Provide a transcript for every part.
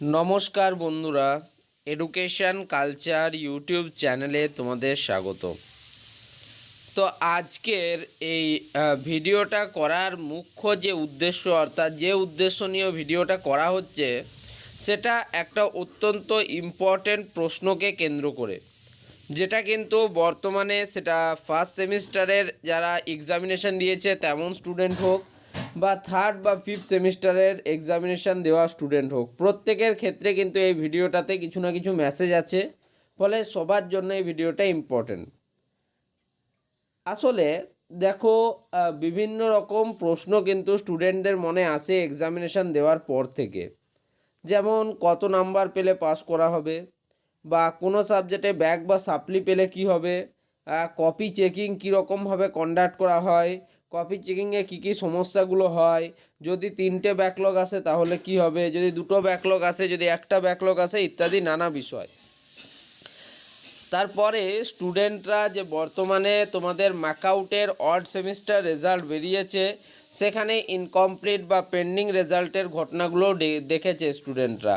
নমস্কার বন্ধুরা education culture YouTube চ্যানেলে তোমাদের স্বাগত। তো আজকের এই ভিডিওটা করার মুখ্য যে উদ্দেশ্য, অর্থাৎ যে উদ্দেশ্য নিয়ে ভিডিওটা করা হচ্ছে, সেটা একটা অত্যন্ত ইম্পর্ট্যান্ট প্রশ্নকে কেন্দ্র করে। যেটা কিন্তু বর্তমানে সেটা ফার্স্ট সেমিস্টারের যারা এক্সামিনেশন দিয়েছে, তেমন স্টুডেন্ট হোক বা থার্ড বা ফিফথ সেমিস্টারের এক্সামিনেশান দেওয়া স্টুডেন্ট হোক। প্রত্যেকের ক্ষেত্রে কিন্তু এই ভিডিওটাতে কিছু না কিছু মেসেজ আছে। ফলে সবার জন্য এই ভিডিওটা ইম্পর্টেন্ট আসলে দেখো বিভিন্ন রকম প্রশ্ন কিন্তু স্টুডেন্টদের মনে আসে এক্সামিনেশান দেওয়ার পর থেকে। যেমন, কত নাম্বার পেলে পাস করা হবে? বা কোনো সাবজেক্টে ব্যাক বা সাপ্লি পেলে কি হবে? কপি চেকিং কীরকমভাবে কন্ডাক্ট করা হয়? কপি চেকিংয়ে কী কী সমস্যাগুলো হয়? যদি তিনটে ব্যাকলগ আসে তাহলে কি হবে? যদি দুটো ব্যাকলগ আসে, যদি একটা ব্যাকলগ আসে, ইত্যাদি নানা বিষয়। তারপরে স্টুডেন্টরা যে বর্তমানে তোমাদের ম্যাকআউটের অড সেমিস্টার রেজাল্ট বেরিয়েছে, সেখানে ইনকমপ্লিট বা পেন্ডিং রেজাল্টের ঘটনাগুলো দেখেছে স্টুডেন্টরা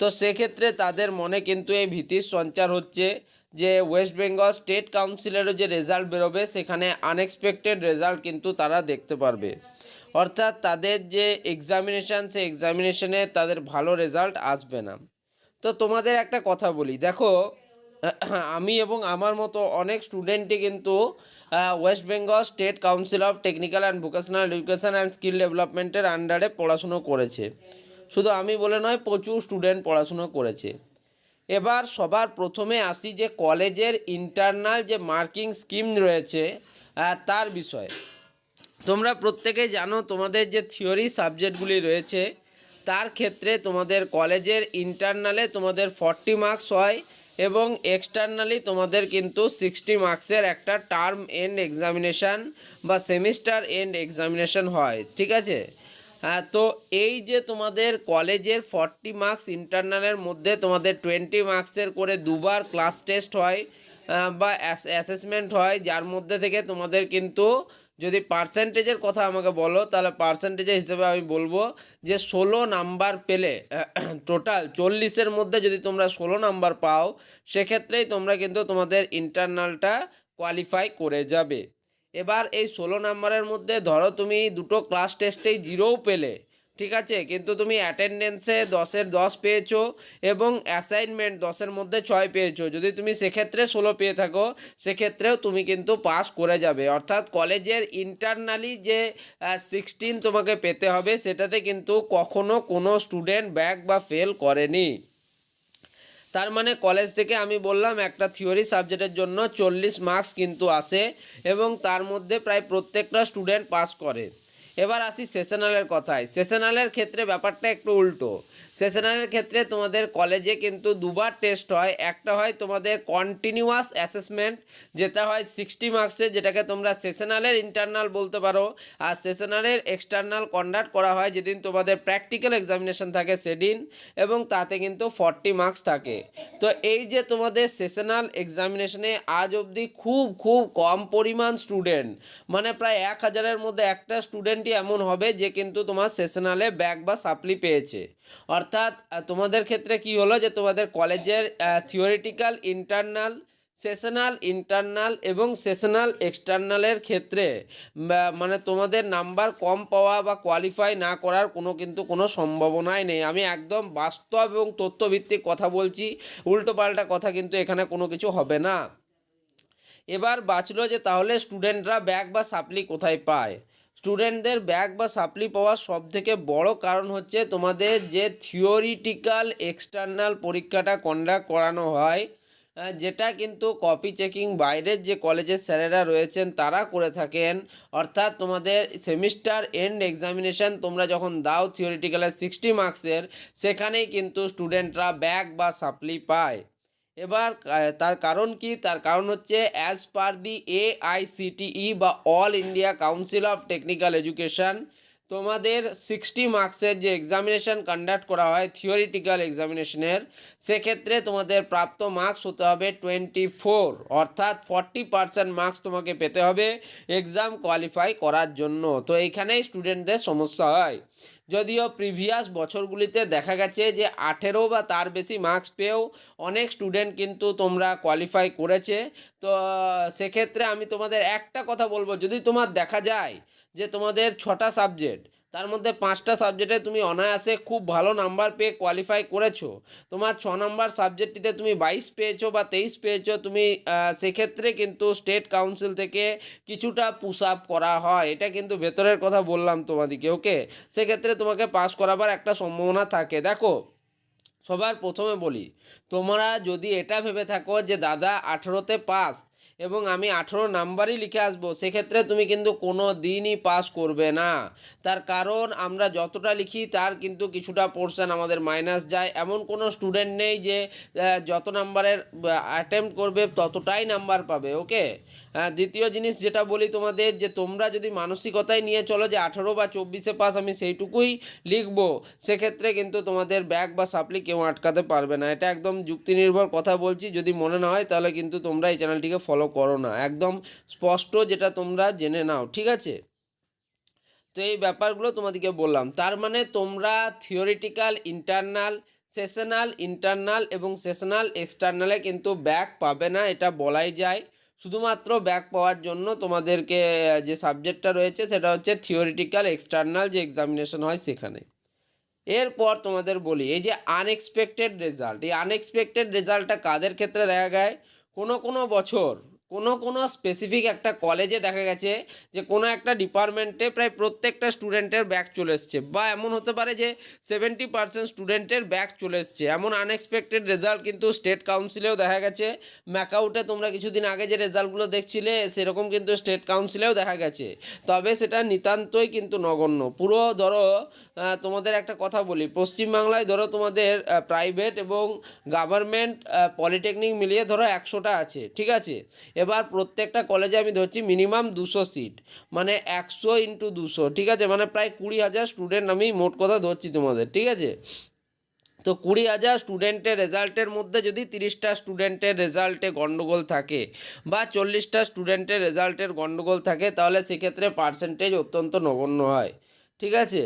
তো সেক্ষেত্রে তাদের মনে কিন্তু এই ভীতির সঞ্চার হচ্ছে। যে ওয়েস্ট বেঙ্গল স্টেট কাউন্সিলেরও যে রেজাল্ট বেরোবে, সেখানে আনএক্সপেক্টেড রেজাল্ট কিন্তু তারা দেখতে পারবে। অর্থাৎ তাদের যে এক্সামিনেশান সেই এক্সামিনেশনে তাদের ভালো রেজাল্ট আসবে না। তো তোমাদের একটা কথা বলি, দেখো, আমি এবং আমার মতো অনেক স্টুডেন্টই কিন্তু West Bengal State Council of Technical and Vocational Education and Skill ডেভেলপমেন্টের আন্ডারে পড়াশুনো করেছে। শুধু আমি বলে নয়, প্রচুর স্টুডেন্ট পড়াশুনো করেছে। এবার সবার প্রথমে আসি যে কলেজের ইন্টারনাল যে মার্কিং স্কিম রয়েছে তার বিষয়ে। তোমরা প্রত্যেকে জানো তোমাদের যে থিওরি সাবজেক্টগুলি রয়েছে, তার ক্ষেত্রে তোমাদের কলেজের ইন্টারনালে তোমাদের ফর্টি মার্কস হয় এবং এক্সটার্নালি তোমাদের কিন্তু সিক্সটি মার্কসের একটা টার্ম এন্ড এক্সামিনেশান বা সেমিস্টার এন্ড এক্সামিনেশান হয়, ঠিক আছে? তো এই যে তোমাদের কলেজের ফর্টি মার্কস ইন্টারনালের মধ্যে তোমাদের টোয়েন্টি মার্কসের করে দুবার ক্লাস টেস্ট হয় বা অ্যাসেসমেন্ট হয়, যার মধ্যে থেকে তোমাদের কিন্তু যদি পার্সেন্টেজের কথা আমাকে বলো, তাহলে পার্সেন্টেজের হিসেবে আমি বলব যে ষোলো নাম্বার পেলে টোটাল চল্লিশের মধ্যে যদি তোমরা ষোলো নাম্বার পাও, সেক্ষেত্রেই তোমরা কিন্তু তোমাদের ইন্টারনালটা কোয়ালিফাই করে যাবে। এবার এই ষোলো নাম্বারের মধ্যে ধরো তুমি দুটো ক্লাস টেস্টেই জিরোও পেলে, ঠিক আছে? কিন্তু তুমি অ্যাটেন্ডেন্সে দশের দশ পেয়েছ এবং অ্যাসাইনমেন্ট দশের মধ্যে ছয় পেয়েছ। যদি তুমি সেক্ষেত্রে ষোলো পেয়ে থাকো, সেক্ষেত্রেও তুমি কিন্তু পাস করে যাবে। অর্থাৎ কলেজের ইন্টারনালি যে সিক্সটিন তোমাকে পেতে হবে, সেটাতে কিন্তু কখনো কোনো স্টুডেন্ট ব্যাক বা ফেল করেনি। তার মানে কলেজ থেকে আমি বললাম একটা থিওরি সাবজেক্টের জন্য চল্লিশ মার্কস কিন্তু আসে এবং তার মধ্যে প্রায় প্রত্যেকটা স্টুডেন্ট পাস করে। এবার আসি সেশনালের কথায়। সেশনালের ক্ষেত্রে ব্যাপারটা একটু উল্টো। সেশনালের ক্ষেত্রে তোমাদের কলেজে কিন্তু দুবার টেস্ট হয়। একটা হয় তোমাদের কন্টিনিউয়াস অ্যাসেসমেন্ট যেটা হয় সিক্সটি মার্কসের যেটাকে তোমরা সেশনালের ইন্টারনাল বলতে পারো। আর সেশনালের এক্সটার্নাল কন্ডাক্ট করা হয় যেদিন তোমাদের প্র্যাকটিক্যাল এক্সামিনেশন থাকে সেদিন, এবং তাতে কিন্তু ফর্টি মার্কস থাকে। তো এই যে তোমাদের সেশনাল এক্সামিনেশনে আজ অবধি খুব খুব কম পরিমাণ স্টুডেন্ট মানে প্রায় এক হাজারের মধ্যে একটা স্টুডেন্টই এমন হবে যে কিন্তু তোমার সেশনালে ব্যাক বা সাপ্লি পেয়েছে। অর্থাৎ আহ, তোমাদের ক্ষেত্রে কি হলো যে তোমাদের কলেজের থিওরিটিক্যাল ইন্টারনাল সেশনাল ইন্টারনাল এবং সেশনাল এক্সটার্নালের ক্ষেত্রে মানে তোমাদের নাম্বার কম পাওয়া বা কোয়ালিফাই না করার কোনো কিন্তু কোনো সম্ভাবনাই নেই। আমি একদম বাস্তব এবং তথ্যভিত্তিক কথা বলছি উল্টোপাল্টা কথা কিন্তু এখানে কোনো কিছু হবে না। এবার বাঁচলো যে তাহলে স্টুডেন্টরা ব্যাগ বা সাপ্লি কোথায় পায়? স্টুডেন্টদের ব্যাগ বা সাপ্লি পাওয়ার সব থেকে বড় কারণ হচ্ছে তোমাদের যে থিওরিটিক্যাল এক্সটার্নাল পরীক্ষাটা কন্ডাক্ট করানো হয় যেটা কিন্তু কপি চেকিং বাইরের যে কলেজের স্যারেরা রয়েছেন তারা করে থাকেন। অর্থাৎ তোমাদের সেমিস্টার এন্ড এক্সামিনেশন তোমরা যখন দাও থিওরিটিক্যালের সিক্সটি মার্কসের, সেখানেই কিন্তু স্টুডেন্টরা ব্যাগ বা সাপ্লি পায়। এবার তার কারণ কি? তার কারণ হচ্ছে অ্যাজ পার দি এআইসিটিই বা All India Council of Technical Education তোমাদের সিক্সটি মার্কসের যে এক্সামিনেশন কন্ডাক্ট করা হয় থিওরিটিক্যাল এক্সামিনেশনের সেক্ষেত্রে তোমাদের প্রাপ্ত মার্কস হতে হবে টোয়েন্টি ফোর অর্থাৎ ফর্টি পার্সেন্ট মার্কস তোমাকে পেতে হবে এক্সাম কোয়ালিফাই করার জন্য। তো এইখানেই স্টুডেন্টদের সমস্যা হয়। যদিও প্রিভিয়াস বছরগুলিতে দেখা গেছে যে আঠেরো বা তার বেশি মার্কস পেয়েও অনেক স্টুডেন্ট কিন্তু তোমরা কোয়ালিফাই করেছে। তো সেক্ষেত্রে আমি তোমাদের একটা কথা বলব। যদি তোমার দেখা যায় যে তোমাদের ছটা সাবজেক্ট তার মধ্যে পাঁচটা সাবজেক্টে তুমি অনায়াসে খুব ভালো নাম্বার পেয়ে কোয়ালিফাই করেছ। তোমার ছ নম্বর সাবজেক্টটিতে তুমি বাইশ পেয়েছ বা তেইশ পেয়েছ, তুমি সেক্ষেত্রে কিন্তু স্টেট কাউন্সিল থেকে কিছুটা পুশ আপ করা হয়। এটা কিন্তু ভেতরের কথা বললাম তোমাদেরকে ওকে সেক্ষেত্রে তোমাকে পাস করাবার একটা সম্ভাবনা থাকে। দেখো, সবার প্রথমে বলি, তোমরা যদি এটা ভেবে থাকো যে দাদা আঠেরোতে পাস এবং আমি আঠেরো নাম্বারই লিখে আসব, সেক্ষেত্রে তুমি কিন্তু কোনো দিনই পাস করবে না। তার কারণ আমরা যতটা লিখি, তার কিন্তু কিছুটা পোর্শন আমাদের মাইনাস যায়। এমন কোনো স্টুডেন্ট নেই যে যত নাম্বারের অ্যাটেম্প করবে, ততটাই নাম্বার পাবে ওকে দ্বিতীয় জিনিস যেটা বলি তোমাদের, যে তোমরা যদি মানসিকতায় নিয়ে চলো যে আঠেরো বা চব্বিশে পাস আমি সেইটুকুই লিখব, সেক্ষেত্রে কিন্তু তোমাদের ব্যাগ বা সাপ্লি কেউ আটকাতে পারবে না। এটা একদম যুক্তি নির্ভর কথা বলছি, যদি মনে না হয়, তাহলে কিন্তু তোমরা এই চ্যানেলটিকে ফলো করো না। একদম স্পষ্ট যেটা তোমরা জেনে নাও, ঠিক আছে? তো এই ব্যাপারগুলো তোমাদেরকে বললাম। তার মানে তোমরা থিওরিটিক্যাল ইন্টারনাল সেশনাল ইন্টারনাল এবং সেশনাল এক্সটার্নালে কিন্তু ব্যাক পাবে না, এটা বলাই যায়। শুধুমাত্র ব্যাক পাওয়ার জন্য তোমাদেরকে যে সাবজেক্টটা রয়েছে সেটা হচ্ছে থিওরিটিক্যাল এক্সটার্নাল যে এক্সামিনেশন হয় সেখানে। এরপর তোমাদের বলি, এই যে আনএক্সপেক্টেড রেজাল্ট এই আনএক্সপেক্টেড রেজাল্টটা কাদের ক্ষেত্রে দেখা যায়? কোনো কোনো বছর কোনো কোনো স্পেসিফিক একটা কলেজে দেখা গেছে যে কোনো একটা ডিপার্টমেন্টে প্রায় প্রত্যেকটা স্টুডেন্টের ব্যাক চলে এসছে। বা এমন হতে পারে যে সেভেন্টি পার্সেন্ট স্টুডেন্টের ব্যাক চলে এসছে। এমন আনএক্সপেক্টেড রেজাল্ট কিন্তু স্টেট কাউন্সিলেও দেখা গেছে। ম্যাকাউটে তোমরা কিছুদিন আগে যে রেজাল্টগুলো দেখছিলে, সেরকম কিন্তু স্টেট কাউন্সিলেও দেখা গেছে। তবে সেটা নিতান্তই কিন্তু নগণ্য। পুরো ধরো তোমাদের একটা কথা বলি। পশ্চিমবাংলায় ধরো তোমাদের প্রাইভেট এবং গভর্নমেন্ট পলিটেকনিক মিলিয়ে ধরো একশোটা আছে। ঠিক আছে? এবার প্রত্যেকটা কলেজে আমি ধরছি মিনিমাম দুশো সিট মানে একশো ইন্টু দুশো, ঠিক আছে? মানে প্রায় কুড়ি হাজার স্টুডেন্ট আমি মোট কথা ধরছি তোমাদের, ঠিক আছে? তো কুড়ি হাজার স্টুডেন্টের রেজাল্টের মধ্যে যদি তিরিশটা স্টুডেন্টের রেজাল্টে গণ্ডগোল থাকে বা চল্লিশটা স্টুডেন্টের রেজাল্টের গণ্ডগোল থাকে, তাহলে সেক্ষেত্রে পার্সেন্টেজ অত্যন্ত নগণ্য হয়, ঠিক আছে?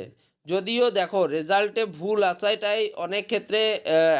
যদিও দেখো রেজাল্টে ভুল আসাটাই অনেক ক্ষেত্রে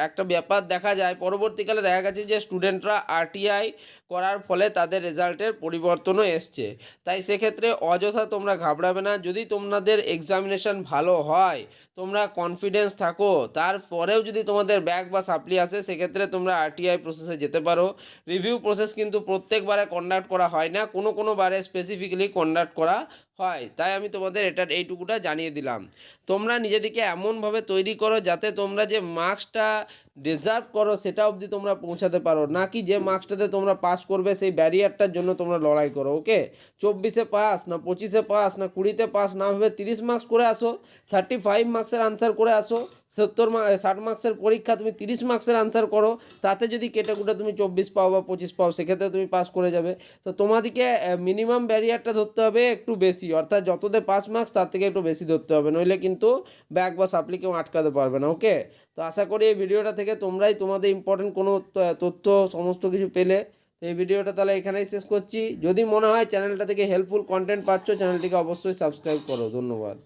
একটা ব্যাপার দেখা যায়। পরবর্তীকালে দেখা গেছে যে স্টুডেন্টরা আরটিআই করার ফলে তাদের রেজাল্টের পরিবর্তনও এসছে। তাই সেক্ষেত্রে অযথা তোমরা ঘাবড়াবে না। যদি তোমাদের এক্সামিনেশন ভালো হয়, তোমরা কনফিডেন্স থাকো, তারপরেও যদি তোমাদের ব্যাগ বা সাপ্লি আসে, সেক্ষেত্রে তোমরা আরটিআই প্রসেসে যেতে পারো। রিভিউ প্রসেস কিন্তু প্রত্যেকবারে কন্ডাক্ট করা হয় না। কোনো কোনো বারে স্পেসিফিক্যালি কন্ডাক্ট করা হয়, তাই আমি তোমাদের এটার এইটুকুটা জানিয়ে দিলাম। তোমরা নিজেদেরকে এমনভাবে তৈরি করো যাতে তোমরা যে মার্কসটা ডিজার্ভ করো, সেটা অবধি তোমরা পৌঁছাতে পারো। নাকি যে মার্কসটাতে তোমরা পাস করবে, সেই ব্যারিয়ারটার জন্য তোমরা লড়াই করো ওকে চব্বিশে পাস না পঁচিশে পাস না কুড়িতে পাস না ভেবে তিরিশ মার্কস করে আসো থার্টি ফাইভ মার্কসের আনসার করে আসো, সত্তর ষাট মার্কসের পরীক্ষা তুমি তিরিশ মার্কসের আনসার করো, তাতে যদি কেটে কুটে তুমি চব্বিশ পাও বা পঁচিশ পাও, সেক্ষেত্রে তুমি পাস করে যাবে। তো তোমাদেরকে মিনিমাম ব্যারিয়ারটা ধরতে হবে একটু বেশি, অর্থাৎ যততে পাস মার্কস তার থেকে একটু বেশি ধরতে হবে, নইলে কিন্তু ব্যাগ বা সাপ্লি কেউ আটকাতে পারবে না ওকে তো আশা করি এই ভিডিওটা থেকে তোমরাই তোমাদের ইম্পর্টেন্ট কোনো তথ্য, সমস্ত কিছু পেলে, তো এই ভিডিওটা তাহলে এখানেই শেষ করছি। যদি মনে হয় চ্যানেলটা থেকে হেল্পফুল কন্টেন্ট পাচ্ছ চ্যানেলটিকে অবশ্যই সাবস্ক্রাইব করো। ধন্যবাদ।